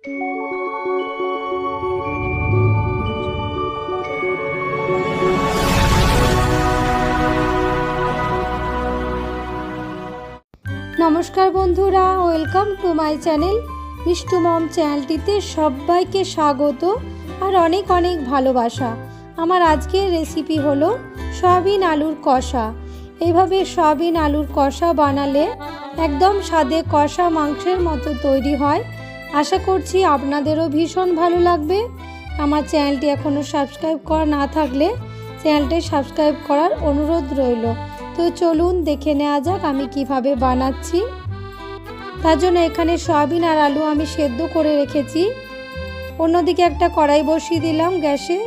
নমস্কার বন্ধুরা, welcome to my channel Mishtu mom চ্যানেলটিতে সবাইকে স্বাগত আর অনেক অনেক ভালোবাসা। আমার আজকের রেসিপি হলো সয়াবিন আলুর কষা। এইভাবে সয়াবিন আলুর কষা বানালে একদম স্বাদে কষা মাংসের মতো তৈরি হয়। আশা করছি আপনাদেরও ভীষণ ভালো লাগবে। আমার চ্যানেলটি এখনও সাবস্ক্রাইব করা না থাকলে চ্যানেলটি সাবস্ক্রাইব করার অনুরোধ রইল। তো চলুন দেখে নেওয়া যাক আমি কীভাবে বানাচ্ছি। তার জন্য এখানে সয়াবিন আর আলু আমি সেদ্ধ করে রেখেছি। অন্যদিকে একটা কড়াই বসিয়ে দিলাম গ্যাসে।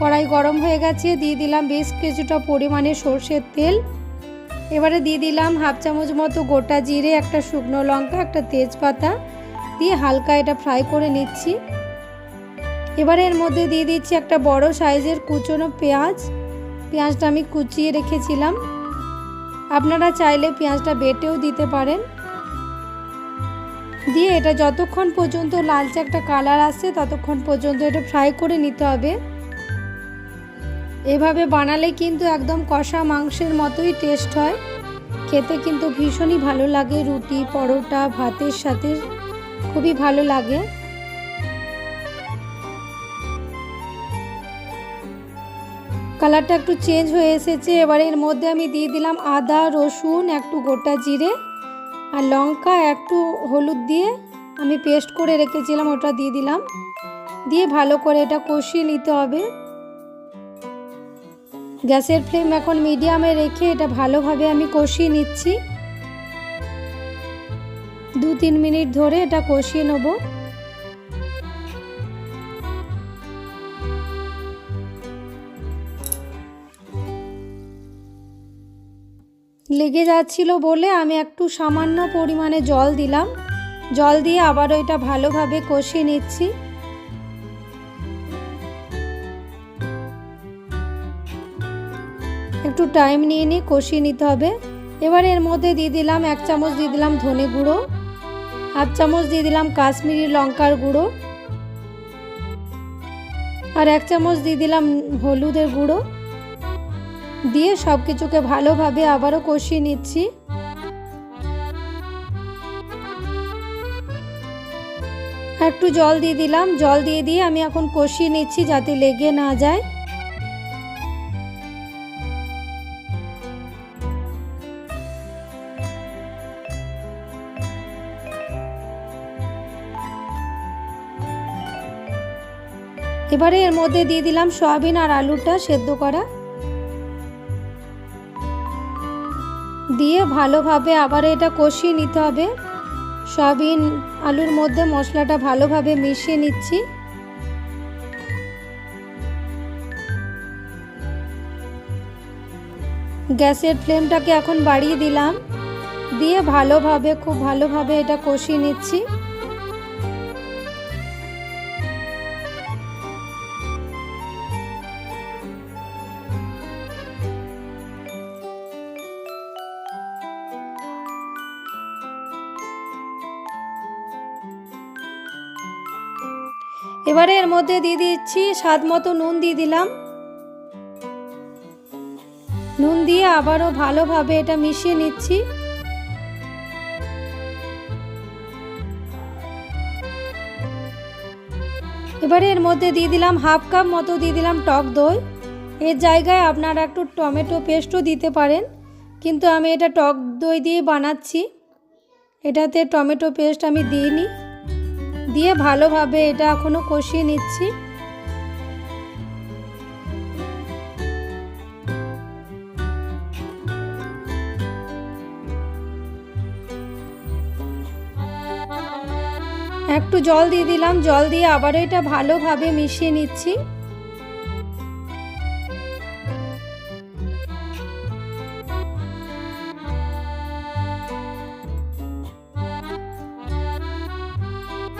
কড়াই গরম হয়ে গেছে, দিয়ে দিলাম বেশ কিছুটা পরিমাণে সর্ষের তেল। এবারে দিয়ে দিলাম হাফ চামচ মতো গোটা জিরে, একটা শুকনো লঙ্কা, একটা তেজপাতা। দিয়ে হালকা এটা ফ্রাই করে নিচ্ছি। এবারে এর মধ্যে দিয়ে দিচ্ছি একটা বড় সাইজের কুচনো পেঁয়াজ। পেঁয়াজটা আমি কুচিয়ে রেখেছিলাম। আপনারা চাইলে পেঁয়াজটা বেটেও দিতে পারেন। দিয়ে এটা যতক্ষণ পর্যন্ত লালচে একটা কালার আসছে, ততক্ষণ পর্যন্ত এটা ফ্রাই করে নিতে হবে। এভাবে বানালে কিন্তু একদম কষা মাংসের মতোই টেস্ট হয়। খেতে কিন্তু ভীষণই ভালো লাগে রুটি, পরোটা, ভাতের সাথে। খুবই ভালো লাগে। কালারটা একটু চেঞ্জ হয়ে এসেছে। এবারে এর মধ্যে আমি দিয়ে দিলাম আদা, রসুন, একটু গোটা জিরে আর লঙ্কা, একটু হলুদ দিয়ে আমি পেস্ট করে রেখেছিলাম, ওটা দিয়ে দিলাম। দিয়ে ভালো করে এটা কষিয়ে নিতে হবে। গ্যাসের ফ্লেম এখন মিডিয়ামে রেখে এটা ভালোভাবে আমি কষিয়ে নিচ্ছি। দু তিন মিনিট ধরে এটা কষিয়ে নেব। লেগে যাচ্ছিল বলে আমি একটু সামান্য পরিমাণে জল দিলাম। জল দিয়ে আবারও এটা ভালোভাবে কষিয়ে নিচ্ছি। একটু টাইম নিয়ে নিয়ে কষিয়ে নিতে হবে। এবার এর মধ্যে দিয়ে দিলাম এক চামচ দিয়ে দিলাম ধনে গুঁড়ো। হাফ চামচ দিয়ে দিলাম কাশ্মীরি লঙ্কার গুঁড়ো। আর এক চামচ দিয়ে দিলাম হলুদের গুঁড়ো। দিয়ে সব কিছুকে ভালোভাবে আবারও কষিয়ে নিচ্ছি। একটু জল দিয়ে দিলাম। জল দিয়ে দিয়ে আমি এখন কষিয়ে নিচ্ছি যাতে লেগে না যায়। এবারে এর মধ্যে দিয়ে দিলাম সয়াবিন আর আলুটা সেদ্ধ করা। দিয়ে ভালোভাবে আবার এটা কষিয়ে নিতে হবে। সয়াবিন, আলুর মধ্যে মশলাটা ভালোভাবে মিশিয়ে নিচ্ছি। গ্যাসের ফ্লেমটাকে এখন বাড়িয়ে দিলাম। দিয়ে ভালোভাবে, খুব ভালোভাবে এটা কষিয়ে নিচ্ছি। এবারে এর মধ্যে দিয়ে দিচ্ছি স্বাদ মতো নুন দিয়ে দিলাম। নুন দিয়ে আবারও ভালোভাবে এটা মিশিয়ে নিচ্ছি। এবারে এর মধ্যে দিয়ে দিলাম হাফ কাপ মতো দিয়ে দিলাম টক দই। এর জায়গায় আপনারা একটু টমেটো পেস্টও দিতে পারেন, কিন্তু আমি এটা টক দই দিয়ে বানাচ্ছি। এটাতে টমেটো পেস্ট আমি দিইনি। দিয়ে ভালোভাবে এটা এখনও কষিয়ে নিচ্ছি। একটু জল দিয়ে দিলাম, জল দিয়ে আবার এটা ভালোভাবে মিশিয়ে নিচ্ছি।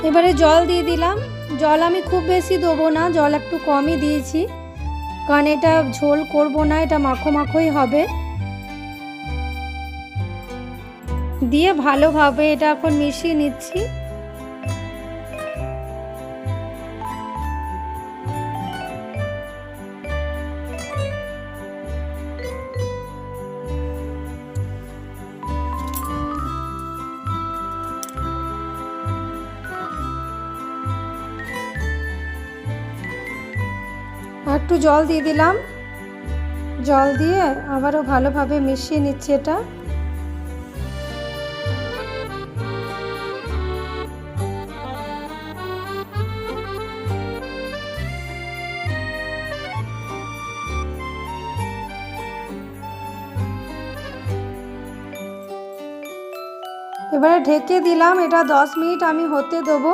এবারে জল দিয়ে দিলাম। জল আমি খুব বেশি দেবো না, জল একটু কমই দিয়েছি। কারণ এটা ঝোল করব না, এটা মাখো মাখোই হবে। দিয়ে ভালোভাবে এটা এখন মিশিয়ে নিচ্ছি। একটু জল দিয়ে দিলাম। জল দিয়ে আবারও ভালোভাবে মিশিয়ে নিচ্ছি এটা। এবারে ঢেকে দিলাম, এটা দশ মিনিট আমি হতে দেবো।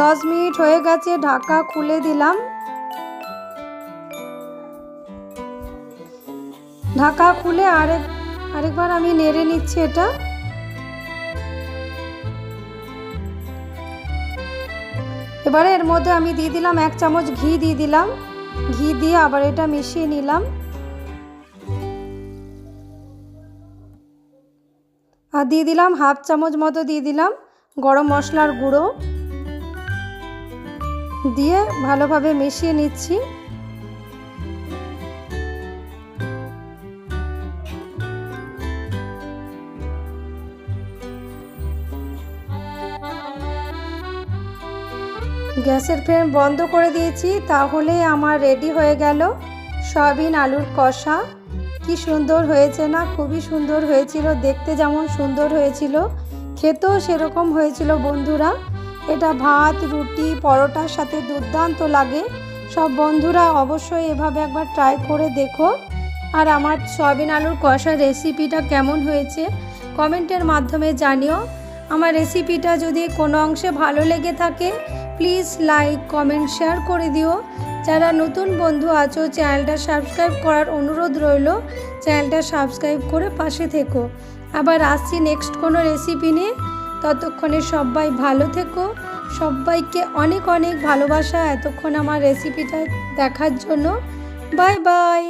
দশ মিনিট হয়ে গেছে, ঢাকা খুলে দিলাম। ঢাকা খুলে আরেক, আরেকবার আমি নেড়ে নিচ্ছি এটা। এবারে এর মধ্যে আমি দিয়ে দিলাম এক চামচ ঘি দিয়ে দিলাম। ঘি দিয়ে আবার এটা মিশিয়ে নিলাম। আর দিয়ে দিলাম হাফ চামচ মতো দিয়ে দিলাম গরম মশলার গুঁড়ো। দিয়ে ভালোভাবে মিশিয়ে নিচ্ছি। গ্যাসের ফ্লেম বন্ধ করে দিয়েছি, তাহলে আমার রেডি হয়ে গেল সয়াবিন আলুর কষা। কি সুন্দর হয়েছে না? খুবই সুন্দর হয়েছিল, দেখতে যেমন সুন্দর হয়েছিল, খেতেও সেরকম হয়েছিল বন্ধুরা। এটা ভাত, রুটি, পরোটার সাথে দুর্দান্ত লাগে। সব বন্ধুরা অবশ্যই এভাবে একবার ট্রাই করে দেখো। আর আমার সয়াবিন আলুর কষা রেসিপিটা কেমন হয়েছে, কমেন্টের মাধ্যমে জানিও। আমার রেসিপিটা যদি কোনো অংশে ভালো লেগে থাকে প্লিজ লাইক কমেন্ট শেয়ার করে দিও। যারা নতুন বন্ধু আছো, চ্যানেলটা সাবস্ক্রাইব করার অনুরোধ রইল, চ্যানেলটা সাবস্ক্রাইব করে পাশে থেকো। আবার আসছি নেক্সট কোনো রেসিপি নিয়ে। ততক্ষণে সবাই ভালো থেকো। সবাইকে অনেক অনেক ভালোবাসা এতক্ষণ আমার রেসিপিটা দেখার জন্য। Bye bye